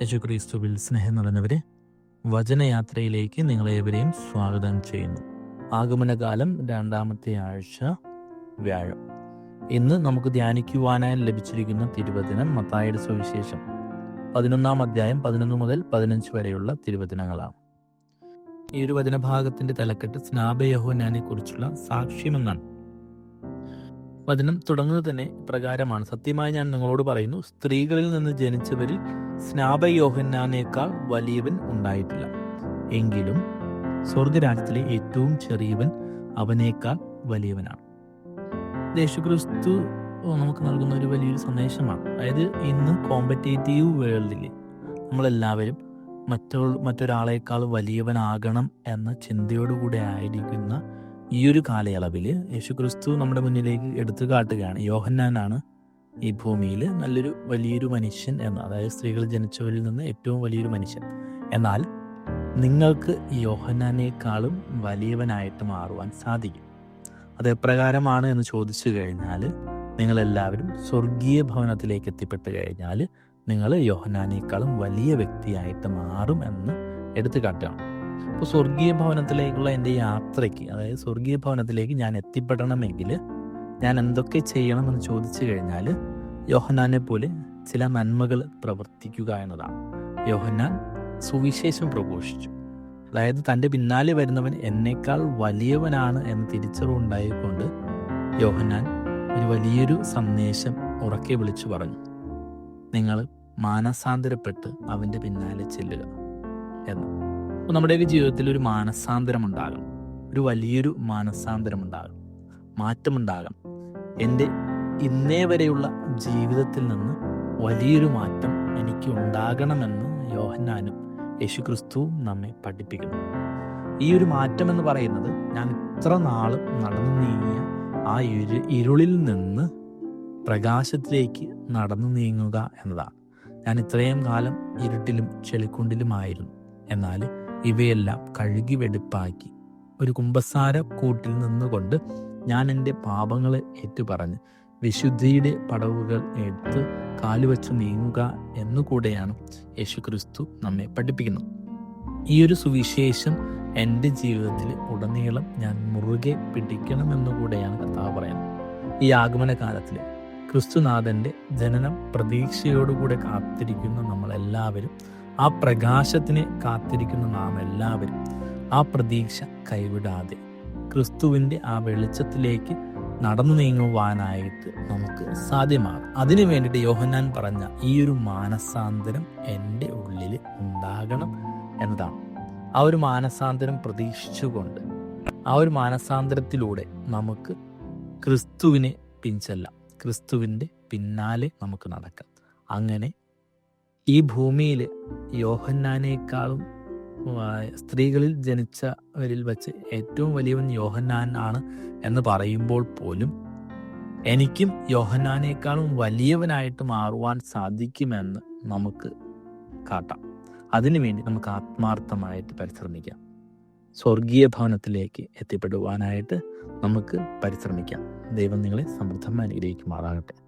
യേശുക്രിസ്തുവിൽ സ്നേഹം നിറഞ്ഞവരെ വചനയാത്രയിലേക്ക് നിങ്ങളേവരെയും സ്വാഗതം ചെയ്യുന്നു. ആഗമനകാലം രണ്ടാമത്തെ ആഴ്ച വ്യാഴം. ഇന്ന് നമുക്ക് ധ്യാനിക്കുവാനായി ലഭിച്ചിരിക്കുന്ന തിരുവചനം മത്തായുടെ സുവിശേഷം. പതിനൊന്നാം അധ്യായം പതിനൊന്ന് മുതൽ പതിനഞ്ച് വരെയുള്ള തിരുവചനങ്ങളാണ്. ഈ ഒരു വചനഭാഗത്തിന്റെ തലക്കെട്ട് സ്നാപയഹോനാനെ കുറിച്ചുള്ള സാക്ഷ്യമെന്നാണ് വചനം തുടങ്ങുന്നത് തന്നെ പ്രകാരമാണ് സത്യമായി ഞാൻ നിങ്ങളോട് പറയുന്നു സ്ത്രീകളിൽ നിന്ന് ജനിച്ചവരിൽ സ്നാപയോഹന്നാനേക്കാൾ വലിയവൻ ഉണ്ടായിട്ടില്ല. എങ്കിലും സ്വർഗരാജ്യത്തിലെ ഏറ്റവും ചെറിയവൻ അവനേക്കാൾ വലിയവനാണ്. യേശുക്രിസ്തു നമുക്ക് നൽകുന്ന ഒരു വലിയൊരു സന്ദേശമാണ്. അതായത് ഇന്ന് കോമ്പറ്റേറ്റീവ് വേൾഡിൽ നമ്മളെല്ലാവരും മറ്റൊ മറ്റൊരാളേക്കാൾ വലിയവനാകണം എന്ന ചിന്തയോടുകൂടെ ആയിരിക്കുന്ന ഈ ഒരു കാലയളവിൽ യേശുക്രിസ്തു നമ്മുടെ മുന്നിലേക്ക് എടുത്തു കാട്ടുകയാണ്. യോഹന്നാനാണ് ഈ ഭൂമിയിൽ നല്ലൊരു വലിയൊരു മനുഷ്യൻ എന്ന് അതായത് സ്ത്രീകൾ ജനിച്ചവരിൽ നിന്ന് ഏറ്റവും വലിയൊരു മനുഷ്യൻ. എന്നാൽ നിങ്ങൾക്ക് യോഹന്നാനേക്കാളും വലിയവനായിട്ട് മാറുവാൻ സാധിക്കും. അത് എപ്രകാരമാണ് എന്ന് ചോദിച്ചു കഴിഞ്ഞാൽ നിങ്ങളെല്ലാവരും സ്വർഗീയ ഭവനത്തിലേക്ക് എത്തിപ്പെട്ട് കഴിഞ്ഞാൽ നിങ്ങൾ യോഹനാനേക്കാളും വലിയ വ്യക്തിയായിട്ട് മാറും എന്ന് എടുത്തു കാട്ടുകയാണ്. അപ്പോൾ സ്വർഗീയ ഭവനത്തിലേക്കുള്ള എന്റെ യാത്രയ്ക്ക് അതായത് സ്വർഗീയ ഭവനത്തിലേക്ക് ഞാൻ എത്തിപ്പെടണമെങ്കിൽ ഞാൻ എന്തൊക്കെ ചെയ്യണമെന്ന് ചോദിച്ചു കഴിഞ്ഞാൽ യോഹനാനെ പോലെ ചില നന്മകൾ പ്രവർത്തിക്കുക എന്നതാണ്. യോഹന്നാൻ സുവിശേഷം പ്രഘോഷിച്ചു. അതായത് തന്റെ പിന്നാലെ വരുന്നവൻ എന്നേക്കാൾ വലിയവനാണ് എന്ന തിരിച്ചറിവുണ്ടായിക്കൊണ്ട് യോഹന്നാൻ ഒരു വലിയൊരു സന്ദേശം ഉറക്കെ വിളിച്ചു പറഞ്ഞു. നിങ്ങൾ മാനസാന്തരപ്പെട്ട് അവന്റെ പിന്നാലെ ചെല്ലുക എന്ന്. അപ്പോൾ നമ്മുടെയൊക്കെ ജീവിതത്തിൽ ഒരു മാനസാന്തരം ഉണ്ടാകും ഒരു വലിയൊരു മാനസാന്തരം ഉണ്ടാകും മാറ്റമുണ്ടാകണം. എന്റെ ഇന്നേ വരെയുള്ള ജീവിതത്തിൽ നിന്ന് വലിയൊരു മാറ്റം എനിക്ക് ഉണ്ടാകണമെന്ന് യോഹന്നാനും യേശുക്രിസ്തുവും നമ്മെ പഠിപ്പിക്കുന്നു. ഈ ഒരു മാറ്റം എന്ന് പറയുന്നത് ഞാൻ ഇത്ര നാളും നടന്നു നീങ്ങിയ ആ ഇരു ഇരുളിൽ നിന്ന് പ്രകാശത്തിലേക്ക് നടന്നു നീങ്ങുക എന്നതാണ്. ഞാൻ ഇത്രയും കാലം ഇരുട്ടിലും ചെളിക്കുണ്ടിലുമായിരുന്നു. എന്നാൽ ഇവയെല്ലാം കഴുകി വെടുപ്പാക്കി ഒരു കുമ്പസാര കൂട്ടിൽ നിന്നുകൊണ്ട് ഞാൻ എന്റെ പാപങ്ങളെ ഏറ്റുപറഞ്ഞ് വിശുദ്ധിയുടെ പടവുകൾ എടുത്ത് കാലുവച്ച് നീങ്ങുക എന്നുകൂടെയാണ് യേശു ക്രിസ്തു നമ്മെ പഠിപ്പിക്കുന്നത്. ഈ ഒരു സുവിശേഷം എന്റെ ജീവിതത്തിൽ ഉടനീളം ഞാൻ മുറുകെ പിടിക്കണമെന്നുകൂടെയാണ് കർത്താവ് പറയുന്നത്. ഈ ആഗമന കാലത്തിൽ ക്രിസ്തുനാഥന്റെ ജനനം പ്രതീക്ഷയോടുകൂടെ കാത്തിരിക്കുന്ന നമ്മളെല്ലാവരും ആ പ്രകാശത്തിനെ കാത്തിരിക്കുന്ന നാം എല്ലാവരും ആ പ്രതീക്ഷ കൈവിടാതെ ക്രിസ്തുവിന്റെ ആ വെളിച്ചത്തിലേക്ക് നടന്നു നീങ്ങുവാനായിട്ട് നമുക്ക് സാധ്യമാകും. അതിനു വേണ്ടിയിട്ട് യോഹന്നാൻ പറഞ്ഞ ഈ ഒരു മാനസാന്തരം എന്റെ ഉള്ളിൽ ഉണ്ടാകണം എന്നതാണ്. ആ ഒരു മാനസാന്തരം പ്രതീക്ഷിച്ചുകൊണ്ട് ആ ഒരു മാനസാന്തരത്തിലൂടെ നമുക്ക് ക്രിസ്തുവിനെ പിൻചല്ല ക്രിസ്തുവിന്റെ പിന്നാലെ നമുക്ക് നടക്കാം. അങ്ങനെ ഈ ഭൂമിയിൽ യോഹന്നാനേക്കാളും സ്ത്രീകളിൽ ജനിച്ചവരിൽ വച്ച് ഏറ്റവും വലിയവൻ യോഹന്നാൻ ആണ് എന്ന് പറയുമ്പോൾ പോലും എനിക്കും യോഹന്നാനേക്കാളും വലിയവനായിട്ട് മാറുവാൻ സാധിക്കുമെന്ന് നമുക്ക് കാട്ടാം. അതിനുവേണ്ടി നമുക്ക് ആത്മാർത്ഥമായിട്ട് പരിശ്രമിക്കാം. സ്വർഗീയ ഭവനത്തിലേക്ക് എത്തിപ്പെടുവാനായിട്ട് നമുക്ക് പരിശ്രമിക്കാം. ദൈവം നിങ്ങളെ സമൃദ്ധമായി അനുഗ്രഹിക്കുമാറാകട്ടെ.